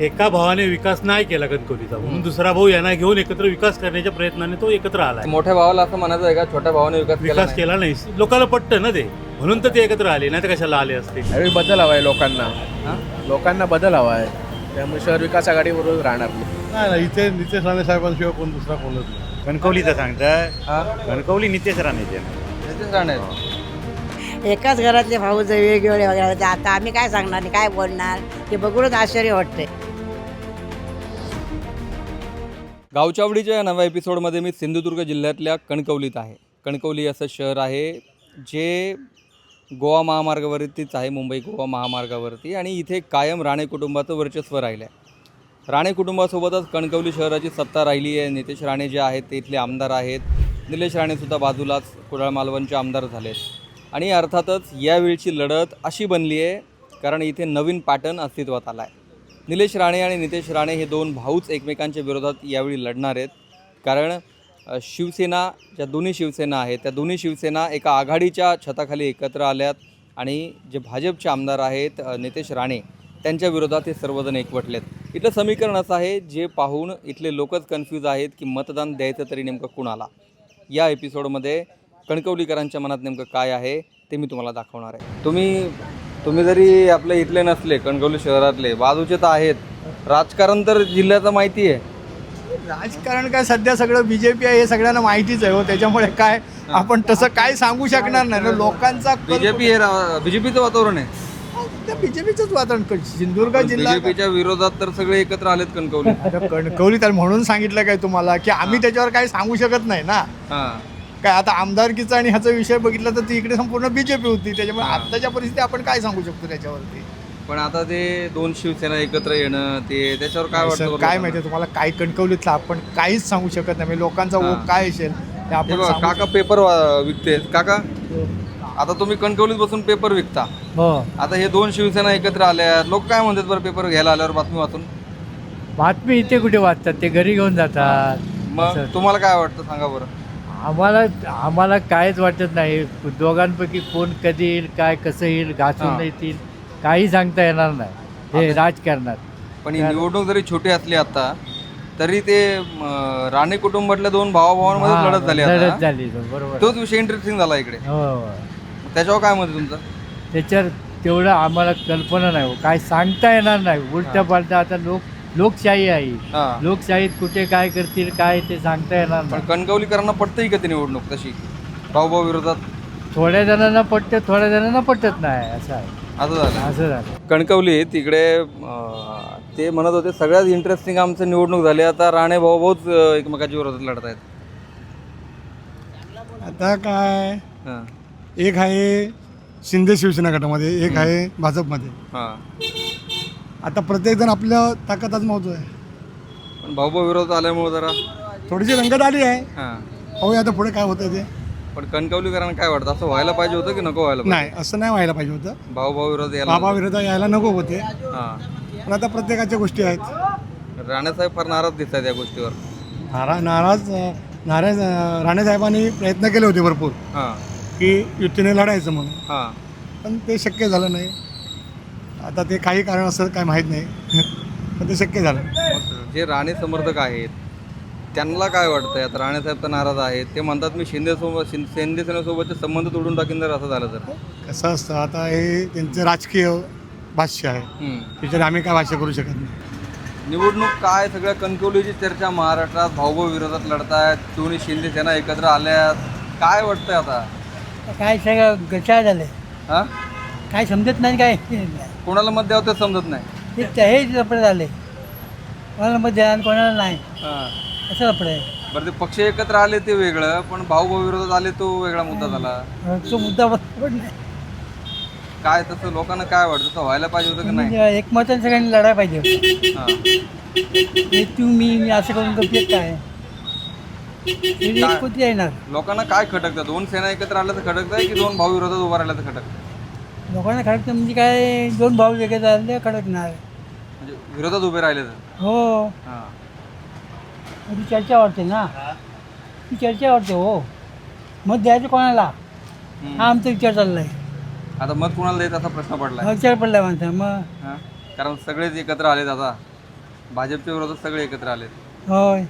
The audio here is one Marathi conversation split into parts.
एका भावाने विकास नाही केला कणकवलीचा म्हणून दुसरा भाऊ यांना घेऊन एकत्र विकास करण्याच्या प्रयत्नाने तो एकत्र आला मोठ्या भावाला असं म्हणायचं आहे का? छोट्या भावाने विकास केला विकास नाही? केला नाही. लोकांना पटतं ना ते. म्हणून तर ते एकत्र आले नाही तर कशाला आले असते? यावेळी बदल हवा आहे लोकांना. हा? लोकांना बदल हवा आहे. त्यामुळे शहर विकास आघाडीबरोबर राहणार नाही. ना इथे नितेश राणे साहेबांशिवाय कोण दुसरा कोणच नाही. कणकवलीचं सांगताय. हा? कणकवली नितेश राणेचे नितेश राणे. एकाच घरातले भाऊ जर वेगवेगळे वगैरे होते. आता आम्ही काय सांगणार आणि काय बोलणार? ते बघूनच आश्चर्य वाटते गावचावडीच्या या नव्या एपिसोडमध्ये मी सिंधुदुर्ग जिल्ह्यातल्या कणकवलीत आहे. कणकवली असं शहर आहे जे गोवा महामार्गावरतीच आहे मुंबई गोवा महामार्गावरती आणि इथे कायम राणे कुटुंबाचं वर्चस्व राहिलं आहे. राणे कुटुंबासोबतच कणकवली शहराची सत्ता राहिली आहे. नितेश राणे जे आहेत ते इथले आमदार आहेत. निलेश राणेसुद्धा बाजूलाच कुडाळ मालवणचे आमदार झालेत आणि अर्थातच यावेळची लढत अशी बनली आहे कारण इथे नवीन पॅटर्न अस्तित्वात आला आहे. निलेश राणे आणि नितेश राणे हे दोन भाऊच एकमेकांच्या विरोधात यावेळी लढणार आहेत. कारण शिवसेना ज्या दोन्ही शिवसेना आहेत त्या दोन्ही शिवसेना एका आघाडीच्या छताखाली एकत्र आल्यात आणि जे भाजपचे आमदार आहेत नितेश राणे त्यांच्या विरोधात हे सर्वजण एकवटलेत. इथलं समीकरण असं आहे जे पाहून इथले लोकच कन्फ्यूज आहेत की मतदान द्यायचं तरी नेमकं कुणाला? या एपिसोडमध्ये कणकवलीकरांच्या मनात नेमकं काय आहे ते मी तुम्हाला दाखवणार आहे. तुम्ही तुम्ही जरी आपल्या इथले नसले कणकवली शहरातले बाजूचे तर आहेत. राजकारण तर जिल्ह्याचं माहिती आहे. राजकारण काय सध्या सगळं बीजेपी आहे हे सगळ्यांना माहितीच आहे हो. त्याच्यामुळे काय आपण तसं काय सांगू शकणार नाही. ना लोकांचा बीजेपी हे बीजेपीचं वातावरण आहे. बीजेपीच वातावरण सिंधुदुर्ग जिल्हा बीजेपीच्या विरोधात तर सगळे एकत्र आलेत कणकवली. कणकवली तर म्हणून सांगितलं काय तुम्हाला की आम्ही त्याच्यावर काही सांगू शकत नाही ना. हां. काय आता आमदारकीचा आणि ह्याचा विषय बघितला तर ती इकडे संपूर्ण बीजेपी होती. त्याच्यामुळे. आताच्या परिस्थिती आपण काय सांगू शकतो त्याच्यावरती? पण आता ते दोन शिवसेना एकत्र येणं ते त्याच्यावर काय सर, वाटतं काय? माहितीये तुम्हाला? काय कणकवलीतलं आपण काहीच सांगू शकत नाही. म्हणजे लोकांचा हा. ओघ काय असेल ते हे आपण बघा, सांगू काका पेपर विकते काका आता तुम्ही कणकवलीत बसून पेपर विकता. हो. आता हे दोन शिवसेना एकत्र आल्या लोक काय म्हणतात बरं पेपर घ्यायला आल्यावर बातमी वाचून? बातमी इथे कुठे वाचतात? ते घरी घेऊन जातात. मग असं. तुम्हाला काय वाटतं? सांगा बरं. आम्हाला आम्हाला काहीच वाटत नाही. दोघांपैकी कोण कधी येईल काय कसं येईल. घासून येतील काही सांगता येणार नाही. हे राजकारणात पण ही निवडणूक जरी छोटी असली आता तरी ते म, राणे कुटुंबातल्या दोन भावाभावांमध्ये हा, लढत झाली लढत झाली बरोबर. तोच विषय इंटरेस्टिंग झाला इकडे. हो. त्याच्यावर काय मत आहे तुमचं? त्याच्यावर तेवढं आम्हाला कल्पना नाही हो. काय सांगता येणार नाही. उलट पालट आता लोक लोकशाही आहे. हा. लोकशाहीत कुठे काय करतील काय ते सांगता येणार पण नाही. कणकवलीकरांना पटतंही का ती निवडणूक तशी? भाऊभाऊ विरोधात? थोड्या जणांना पटतं थोड्या जणांना पटत नाही असं आहे. असं झालं. असं झालं. कणकवली तिकडे अं, ते म्हणत होते सगळ्यात इंटरेस्टिंग आमचं निवडणूक झाली. आता राणे भाऊ भाऊच अं, एकमेकाच्या विरोधात लढत आहेत. आता काय? हां. एक आहे शिंदे शिवसेना गटामध्ये एक आहे भाजपमध्ये. हां. आता प्रत्येकजण आपल्या ताकद आजमावतो आहे. पण भाऊभाऊ विरोधात आल्यामुळे जरा थोडीशी रंगत आली आहे. हां. पाहूया आता पुढे काय होतं ते. पण कणकवलीकरांना काय वाटतं? असं व्हायला पाहिजे होतं की नको व्हायला नाही असं नाही व्हायला पाहिजे होतं. भाऊ भाऊ विरोध यायला बाबा विरोधात यायला नको होते. हां. पण आता प्रत्येकाच्या गोष्टी आहेत. राणेसाहेब फार नाराज दिसत आहेत या गोष्टीवर. नारा नाराज नाराज राणेसाहेबांनी प्रयत्न केले होते भरपूर. हां. की युतीने लढायचं म्हणून. हां. पण ते शक्य झालं नाही. आता ते काही कारण असं काय माहीत नाही. पण ते शक्य झालं. जे राणे समर्थक आहेत त्यांना काय वाटतंय? आता राणेसाहेब तर नाराज आहेत. ते म्हणतात मी शिंदे सोबत शिंदे सेनेसोबतचे संबंध तोडून टाकीन जर असं झालं तर. कसं असतं आता हे त्यांचं राजकीय भाष्य आहे. हम्म. त्याच्यात आम्ही काय भाष्य करू शकत नाही. निवडणूक काय सगळ्या कणकवलीची चर्चा महाराष्ट्रात भाऊभाऊ विरोधात लढतायत दोन्ही शिंदे सेना एकत्र आल्यात. काय वाटतंय आता? काय सगळं गचाळ झालं हा? काय समजत नाही काय? कोणाला मत द्यावं ते समजत नाही. हे ते- हे लपडे झाले कोणाला मत द्या आणि कोणाला नाही. हा. असं लपडे आहे. बरं ते पक्ष एकत्र आले ते वेगळं पण भाऊभाऊ विरोधात आले तो वेगळा मुद्दा झाला. तो मुद्दा बरोबर नाही. काय तसं लोकांना काय वाटतं? तसं व्हायला पाहिजे होतं की नाही? म्हणजे एकमताने सगळ्यांनी लढायला पाहिजे हा. हे तू मी मी असं करून काय? कोणती येणार? लोकांना काय खटकतं? दोन सेना एकत्र आल्या तर खटकत आहे की दोन भाऊ विरोधात उभा राहिला तर खटकतं? लोकांना खडकतं म्हणजे काय दोन भाऊ वेगळे झाले खडकणार म्हणजे विरोधात उभे राहिले तर? हो. हां. ती चर्चा वाटते ना. ती चर्चा वाटते हो. मत द्यायचं कोणाला? हम्म. हा आमचा विचार चाललाय. आता मत कुणाला द्यायचा असा प्रश्न पडलाय? विचार पडलाय माणसा मग. हां? कारण सगळेच एकत्र आलेत आता. भाजपच्या विरोधात सगळे एकत्र आलेत. होय.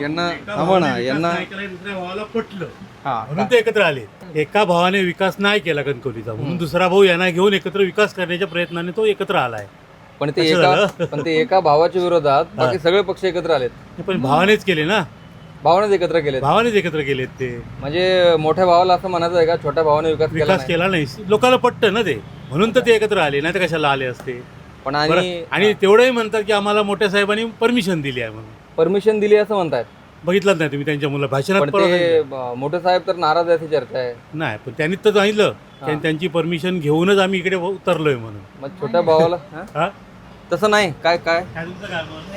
यांना थांबा ना यांना दुसऱ्या भावाला पटलं. हा. म्हणून ते एकत्र आले एका भावाने विकास नाही केला कणकवलीचा म्हणून दुसरा भाऊ यांना घेऊन एकत्र विकास करण्याच्या प्रयत्नाने तो एकत्र आलाय. पण ते असं एका झालं? पण ते एका भावाच्या विरोधात बाकी सगळे पक्ष एकत्र आलेत. पण भावानेच केले ना? भावानेच एकत्र केलेत. भावानेच एकत्र केलेत ते. म्हणजे मोठ्या भावाला असं म्हणायचं आहे का छोट्या भावाने विकास केला विकास नाही? केला नाही. लोकांना पटतं ना ते. म्हणून तर ते एकत्र आले नाही तर कशाला आले असते. पण आणि आणि तेवढंही म्हणतात की आम्हाला मोठ्या साहेबांनी परमिशन दिली आहे म्हणून. परमिशन दिली असं म्हणतायत. बघितलं नाही तुम्ही त्यांच्या मुलं. भाषणात पण परवा ते सांगितलं. ब- मोठे साहेब तर नाराज आहे अशी चर्चा आहे नाही पण त्यांनी तर सांगितलं त्यां- त्यांची परमिशन घेऊनच आम्ही इकडे उतरलोय म्हणून. मग छोट्या भावाला हा? हा? तसं नाही काय काय?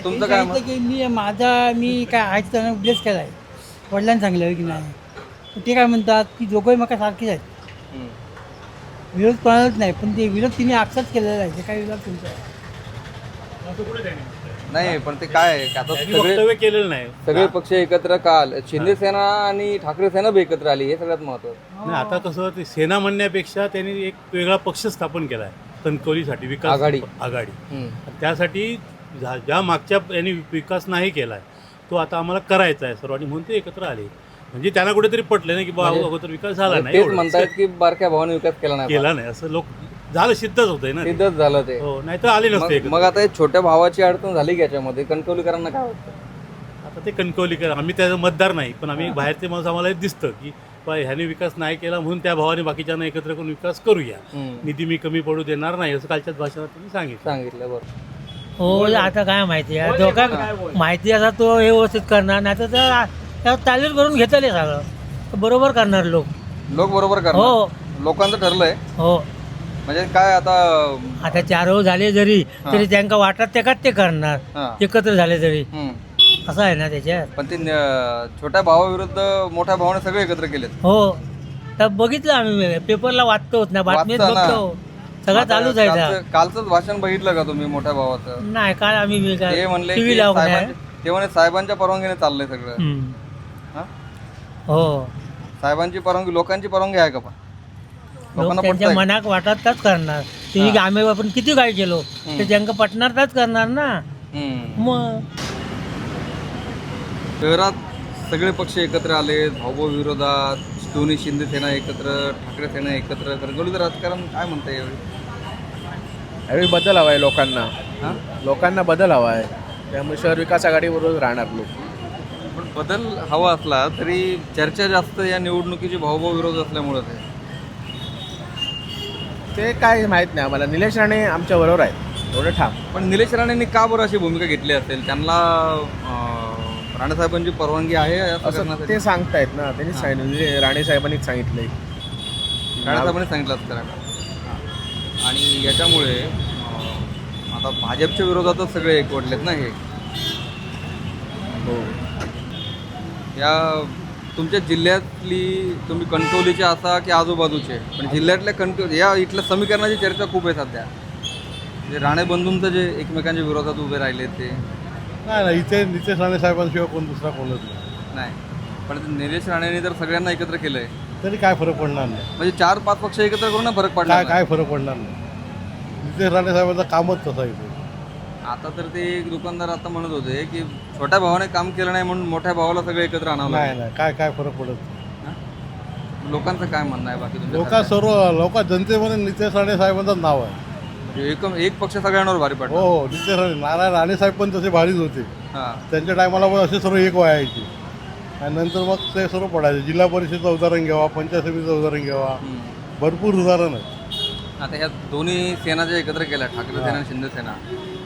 तुमचं काय मत? सांगितलं की मी माझा मी काय आहे त्यांना उल्लेख केला आहे वडिलांनी सांगितलं की नाही. ते काय म्हणतात की दोघंही मका सारखीच आहेत. हम्म. विरोध कोणालाच नाही पण ते विरोध तिने आक्षाच केलेला आहे. ते काय विरोध तुमचा नाही पण ते काय आहे की आता त्यांनी सगळे वक्तव्य केलेलं नाही. सगळे पक्ष एकत्र काल शिंदे सेना आणि ठाकरे सेना बी एकत्र आली हे सगळ्यात महत्वाचं. नाही आता कसं ते सेना म्हणण्यापेक्षा त्यांनी एक वेगळा पक्ष स्थापन केला आहे कणकवलीसाठी विकास आघाडी. आघाडी. हम्म. त्यासाठी ज्या ज्या मागच्या यांनी विकास नाही केला आहे तो आता आम्हाला करायचा आहे सर्वांनी म्हणून ते एकत्र आले. म्हणजे त्यांना कुठेतरी पटलं नाही की बा म्हणजे- अगोदर विकास झाला नाही तेच. म्हणतायत की बारक्या भावाने विकास केला नाही केला नाही. असं लोक झालं सिद्धच होतंय ना ते. सिद्धच झालं ते. हो नाही तर आले नसते मग- एकत्र. मग आता हे छोट्या भावाची अडचण झाली की याच्यामध्ये? कणकवलीकरांना काय वाटतं? आता ते कणकवलीकर आम्ही त्याचा मतदार नाही पण आम्ही बाहेरचे माणूस आम्हाला हे दिसतं की बा ह्याने विकास नाही केला म्हणून त्या भावाने बाकीच्यांना एकत्र करून विकास करूया. हम्म. निधी मी कमी पडू देणार नाही असं कालच्याच भाषणात तुम्ही सांगितलं. सांगितलं बरं. हो आता काय माहिती आहे? धोका माहिती असा तो हे व्यवस्थित करणार नाही तर त्याला तालील करून घेतले सगळं. तर बरोबर करणार लोक. लोक बरोबर हो. करणार लोकांचं ठरलंय. हो. म्हणजे काय आता आता चार झाले जरी तरी त्यांना वाटत ते का ते करणार. एकत्र झाले तरी हम्म. असं आहे ना त्याच्यात पण ते न- छोट्या भावाविरुद्ध मोठ्या भावाने सगळे एकत्र केलेत हो तर बघितलं आम्ही पेपरला वाचतोच ना बातमीत वाचता ना. बघतो सगळं चालूच आहे कालचं- त्या. कालचंच भाषण बघितलं का तुम्ही मोठ्या भावाचं नाही काल आम्ही ते म्हणले टीव्ही की लावून आहे साहेबांच्या- ते म्हणे साहेबांच्या परवानगीने चाललंय सगळं हम्म. हा? हो साहेबांची परवानगी लोकांची परवानगी आहे का पण लोक लोकांना त्यांच्या पटतंय? मनात वाटतच करणार. तुम्ही की आम्ही आपण किती काय केलो हम्म. ते त्यांना पटणारच करणार ना. हम्म. मग? शहरात सगळे पक्ष एकत्र आले भाऊभाऊ विरोधात दोन्ही शिंदे सेना एकत्र ठाकरे सेना एकत्र कणकवलीचं राजकारण काय म्हणता येईल यावेळी बदल हवा आहे लोकांना. हा? लोकांना बदल हवा आहे त्यामुळे शहर विकास आघाडीबरोबर राहणार लोक. पण बदल हवा असला तरी चर्चा जास्त या निवडणुकीची भाऊभाऊ विरोध असल्यामुळं ते. ते काय माहीत नाही आम्हाला. निलेश राणे आमच्या बरोबर आहेत. एवढं ठाम. पण निलेश राणेंनी का बरं अशी भूमिका घेतली असेल? त्यांना अं, राणेसाहेबांची परवानगी आहे असं असं करण्यासाठी ते सांगतायत ना. त्यांनीच सांगितलं. म्हणजे राणे साहेबांनीच सांगितलंय. राणेसाहेबांनी सांगितलं असतं त्याला आणि याच्यामुळे अं, आता भाजपच्या विरोधातच सगळे एकवटलेत ना हे? हो. या तुमच्या जिल्ह्यातली तुम्ही कणकवलीचे असा की आजूबाजूचे? पण जिल्ह्यातल्या कणकवली या इथल्या समीकरणाची चर्चा खूप आहे सध्या. म्हणजे राणे बंधूंचं जे एकमेकांच्या विरोधात उभे राहिले ते. नाही नाही इथे नितेश राणे साहेबांशिवाय कोण दुसरा कोणच नाही. पण निलेश राणेंनी तर सगळ्यांना एकत्र केलंय. तरी काय फरक पडणार नाही. म्हणजे चार पाच पक्ष एकत्र करून ना फरक पडला काय काय फरक पडणार नाही. नितेश राणे साहेबांचं कामच तसं आहे. आता तर ते एक दुकानदार आता म्हणत होते की छोट्या भावाने काम केलं नाही म्हणून मोठ्या भावाला सगळे एकत्र आणावं नाही लागेल. नाही काय काय फरक पडत. लोकांचं काय म्हणणं आहे बाकी लोक? सर्व लोक जनतेमध्ये नितेश राणे साहेबांचं नाव आहे. म्हणजे एक एक पक्ष सगळ्यांवर भारी हो पडला हो नितेश राणे नारायण राणे साहेब पण तसे भारीच होते. हा. त्यांच्या टायमाला पण असे सर्व एक व्हायचे आणि नंतर मग ते सर्व पडायचे. जिल्हा परिषदेचं उदाहरण घ्यावा पंचायत समितीचं उदाहरण घ्यावा. हम्म. भरपूर उदाहरण. आहे आता ह्या दोन्ही सेना ज्या एकत्र केल्या ठाकरे सेना आणि शिंदे सेना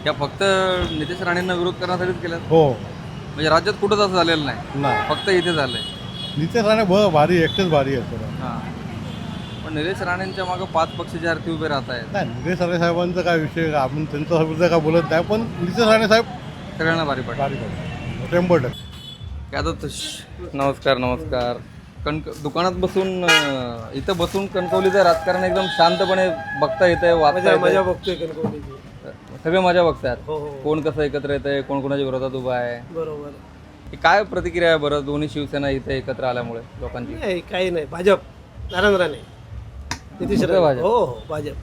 या फक्त नितेश राणेंना विरोध करण्यासाठीच केल्या हो. म्हणजे राज्यात कुठंच असं झालेलं नाही. नाही. फक्त इथे झालंय. नितेश राणे ब भारी एकटेच भारी आहे सर्व हा. पण निलेश राणेंच्या मागं पाच पक्षाचे अर्थी उभे राहत आहेत. नाही नितेश राणे साहेबांचा काय विषय आपण त्यांच्यासोबत काय बोलत नाही पण नितेश राणे साहेब सगळ्यांना भारी पडतात. भारी पडतात. शंभर टक्के काय आता तुश- नमस्कार नमस्कार. कणक दुकानात बसून अं, इथं बसून कणकवलीचं राजकारण एकदम शांतपणे बघता येतंय वाचता येतंय. बघतोय कणकवलीची. सगळे मजा बघतात. हो हो कोण कसं एकत्र येतंय कोण कोणाच्या विरोधात उभा आहे? बरोबर. ही काय प्रतिक्रिया आहे बरं दोन्ही शिवसेना इथे एकत्र आल्यामुळे लोकांची? नाही काही नाही. भाजप. नारायण राणे. नितीश भाजप? हो हो भाजप.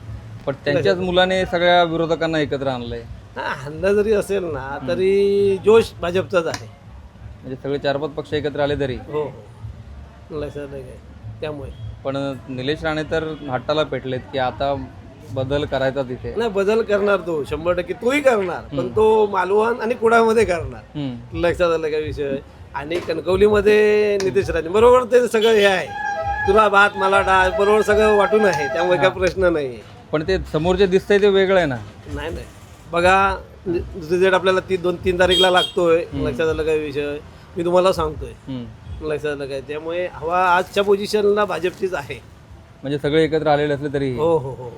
पण त्यांच्याच मुलाने सगळ्या विरोधकांना एकत्र आणलंय. हा हल्ला जरी असेल ना तरी जोश भाजपचाच आहे. म्हणजे सगळे चार पाच पक्ष एकत्र आले तरी. हो हो. लक्षात आलं काय? त्यामुळे. पण निलेश राणे तर हट्टाला पेटलेत की आता बदल करायचा तिथे. नाही बदल करणार तो शंभर टक्के. तोही करणार पण तो मालवण आणि कुडामध्ये करणार. लक्षात आलं का विषय? आणि कणकवलीमध्ये नितेश राणे. बरोबर ते सगळं हे आहे. तुला भात मला डाळ बरोबर सगळं वाटून आहे त्यामुळे काय प्रश्न नाही पण ते समोर जे दिसतंय ते वेगळं आहे ना. नाही नाही. बघा रिझल्ट आपल्याला ती दोन तीन तारीखला लागतोय. लक्षात आलं काय विषय? मी तुम्हाला सांगतोय. लक्षात आलं काय त्यामुळे हवा आजच्या पोझिशनला भाजपचीच आहे. म्हणजे सगळे एकत्र आलेले असले तरी. हो हो हो.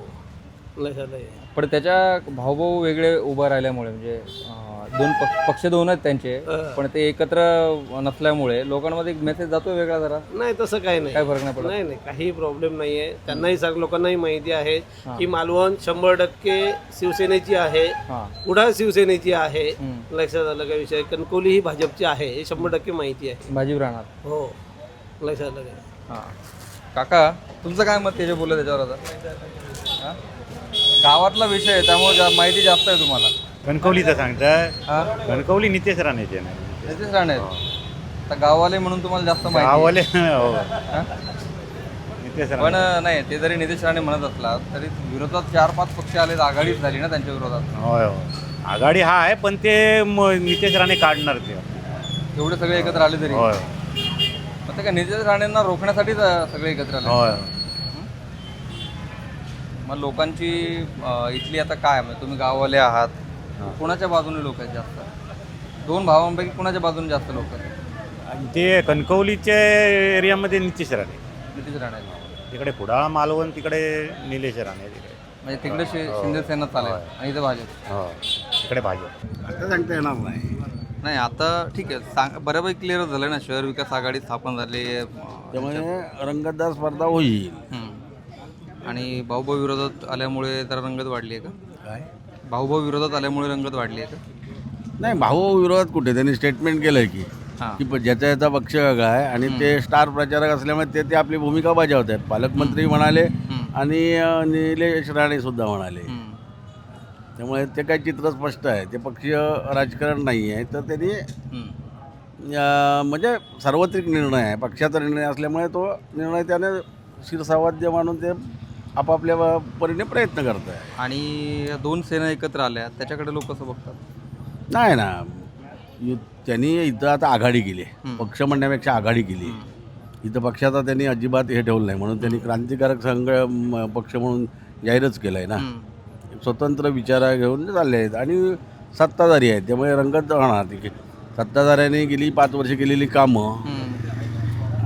आहे पण त्याच्या भाऊभाऊ वेगळे उभं राहिल्यामुळे म्हणजे अं, दोन पक्ष पक्ष दोन आहेत त्यांचे. पण ते एकत्र नसल्यामुळे लोकांमध्ये एक मेसेज जातो वेगळा जरा. नाही तसं काही नाही. काय फरक नाही पडत. नाही नाही काही प्रॉब्लेम नाही आहे. त्यांनाही सग लोकांनाही माहिती आहे की मालवण शंभर टक्के शिवसेनेची आहे हां. कुडाळ शिवसेनेची आहे. हम्म. लक्षात आलं का विषय? कणकवली ही भाजपची आहे हे शंभर टक्के माहिती आहे. भाजी राहणार. हो लक्षात आलं हां. काका तुमचं काय मत त्याच्या बोललं त्याच्यावर आता? गावातला विषय आहे त्यामुळे जा- माहिती जास्त आहे तुम्हाला. कणकवलीचं सांगताय? हां? कणकवली नितेश राणेचे ना? नितेश राणे आहेत. आता गाववाले म्हणून तुम्हाला जास्त माहिती हो. हां? नितेश पण राणे नाही ते जरी नितेश राणे म्हणत असला तरी विरोधात चार पाच पक्ष आले आघाडीच झाली ना त्यांच्या विरोधात. होय हो आघाडी हा आहे पण ते म- नितेश राणे काढणार ते. एवढे सगळे एकत्र आले तरी. होय. पण ते काय नितेश राणेंना रोखण्यासाठीच अं, सगळे एकत्र आले? होय. मग लोकांची अं, इथली आता काय? म्हणजे तुम्ही गाववाले आहात. कोणाच्या बाजूने लोक आहेत जास्त? दोन भावांपैकी कोणाच्या बाजूने जास्त लोक आहेत? आणि ते कणकवलीच्या एरियामध्ये नितेश राणे. नितेश राणे तिकडे कुडाळ मालवण तिकडे निलेश राणे तिकडे म्हणजे तिकडे शि- शिंदे सेना चालेल. आणि इथं भाजप. हो. तिकडे भाजप. आता सांगता येणार नाही. नाही आता ठीक आहे. सांग बऱ्यापैकी क्लिअर झालं ना शहर विकास आघाडी स्थापन झाली आहे. त्यामुळे रंगतदार स्पर्धा होईल. आणि भाऊभाऊ विरोधात आल्यामुळे तर रंगत वाढली आहे का? काय? भाऊभाऊ विरोधात आल्यामुळे रंगत वाढली आहे का? नाही भाऊ विरोधात कुठे? त्यांनी स्टेटमेंट केलंय की. हां. की प- ज्याचा याचा पक्ष वेगळा आहे आणि ते स्टार प्रचारक असल्यामुळे ते ते आपली भूमिका बजावत आहेत. पालकमंत्री म्हणाले. आणि अं, निलेश राणे सुद्धा म्हणाले. हम्म. त्यामुळे ते काही चित्र स्पष्ट आहे. ते पक्षीय राजकारण नाही आहे. तर त्यांनी हम्म. अं, म्हणजे सार्वत्रिक निर्णय आहे. पक्षाचा निर्णय असल्यामुळे तो निर्णय त्याने शिरसावाद्य मानून ते आपापल्या परीने प्रयत्न करत आहे आणि या दोन सेना एकत्र आल्या त्याच्याकडे लोक कसं बघतात. नाही ना. यु- त्यांनी इथं आता आघाडी केली. हम्म. पक्ष म्हणण्यापेक्षा आघाडी केली. इथं पक्षाचा त्यांनी अजिबात हे ठेवलं नाही. म्हणून त्यांनी क्रांतिकारक संघ म, पक्ष म्हणून जाहीरच केलं आहे ना. हम्म. स्वतंत्र विचारा घेऊन चालले आहेत. आणि सत्ताधारी आहेत. त्यामुळे रंगत राहणार ती सत्ताधाऱ्यांनी गेली पाच वर्ष केलेली कामं. हम्म.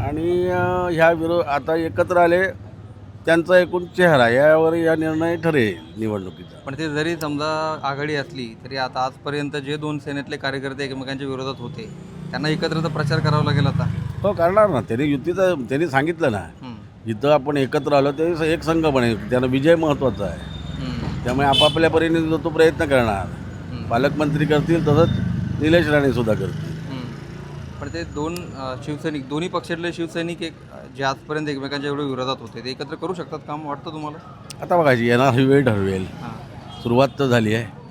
आणि अं, ह्या विरो आता एकत्र आले त्यांचा एकूण चेहरा यावर या निर्णय ठरेल निवडणुकीचा पण ते जरी समजा आघाडी असली तरी आता आजपर्यंत जे दोन सेनेतले कार्यकर्ते एकमेकांच्या विरोधात होते त्यांना एकत्र तर प्रचार करावा लागेल आता हो करणार ना त्यांनी युतीचा त्यांनी सांगितलं ना. जिथं आपण एकत्र आलो ते एक संघ बनेल त्यांना विजय महत्त्वाचा आहे. त्यामुळे आपापल्या परीने तो प्रयत्न करणार. पालकमंत्री करतील तसंच निलेश राणे सुद्धा करतील. पण ते दोन शिवसैनिक दोन्ही पक्षातले शिवसैनिक एक जे आजपर्यंत एकमेकांच्या एवढे विरोधात होते ते एकत्र करू शकतात काम वाटतं तुम्हाला? आता बघायची येणार वेळ ठरवेल. हां. सुरुवात तर झाली आहे.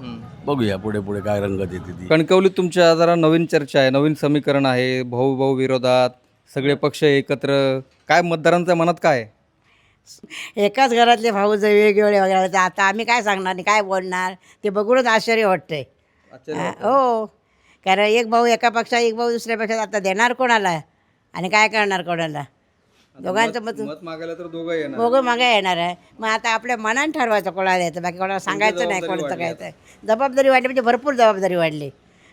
बघूया पुढे पुढे काय रंगत येते ती. कणकवलीत तुमच्या जरा नवीन चर्चा आहे नवीन समीकरण आहे भाऊ भाऊ विरोधात सगळे पक्ष एकत्र. काय मतदारांच्या मनात काय आहे? एकाच घरातले भाऊ जर वेगवेगळे वगैरे आता आम्ही काय सांगणार आणि काय बोलणार ते बघूनच आश्चर्य वाटतंय. हा, हो. कारण एक भाऊ एका पक्षात एक भाऊ दुसऱ्या पक्षात आता देणार कोणाला? आणि काय करणार कोणाला? दोघांचं मत मत मागायला तर दोघं येणार. दोघं मागे येणार आहे. मग आता आपल्या मनात ठरवायचं कोणाला द्यायचं बाकी कोणाला सांगायचं नाही कोणाचं काय ते जबाबदारी वाढली म्हणजे भरपूर जबाबदारी वाढली.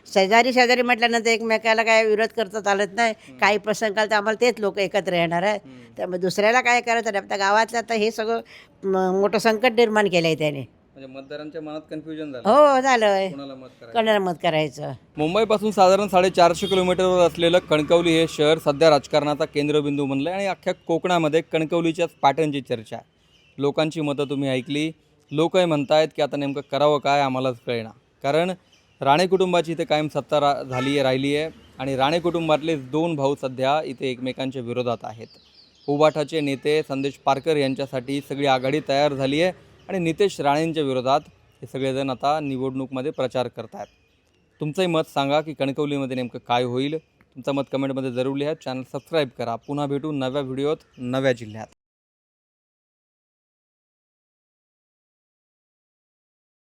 शेजारी शेजारी म्हटल्यानंतर एकमेकाला काय विरोध करता चालत नाही. काही प्रसंग आला तर आम्हाला तेच लोक एकत्र येणार आहे त्यामुळे दुसऱ्याला काय करायचं? नाही आता गावातलं आता हे सगळं मोठं संकट निर्माण केलं आहे त्याने. म्हणजे मतदारांच्या मनात कन्फ्युजन झालं. हो झालं आहे कोणाला मत करायचं? कोणाला मत करायचं? मुंबईपासून साधारण साडेचारशे किलोमीटरवर असलेलं कणकवली हे शहर सध्या राजकारणाचा केंद्रबिंदू बनलं आहे आणि अख्ख्या कोकणामध्ये कणकवलीच्याच पॅटर्नची चर्चा. आहे लोकांची मतं तुम्ही ऐकली. लोकही म्हणतायत की आता नेमकं करावं काय आम्हालाच कळेना. कारण राणे कुटुंबाची इथे कायम सत्ता रा झाली आहे राहिली आहे आणि राणे कुटुंबातले दोन भाऊ सध्या इथे एकमेकांच्या विरोधात आहेत. उबाठाचे नेते संदेश पारकर यांच्यासाठी सगळी आघाडी तयार झाली आहे. आणि नितेश राणेंच्या विरोधात हे सगळेजण आता निवडणूकमध्ये प्रचार करत आहेत तुमचंही मत सांगा की कणकवलीमध्ये नेमकं काय होईल. तुमचं मत कमेंटमध्ये जरूर लिहा. चॅनल सबस्क्राईब करा. पुन्हा भेटू नव्या व्हिडिओत नव्या जिल्ह्यात.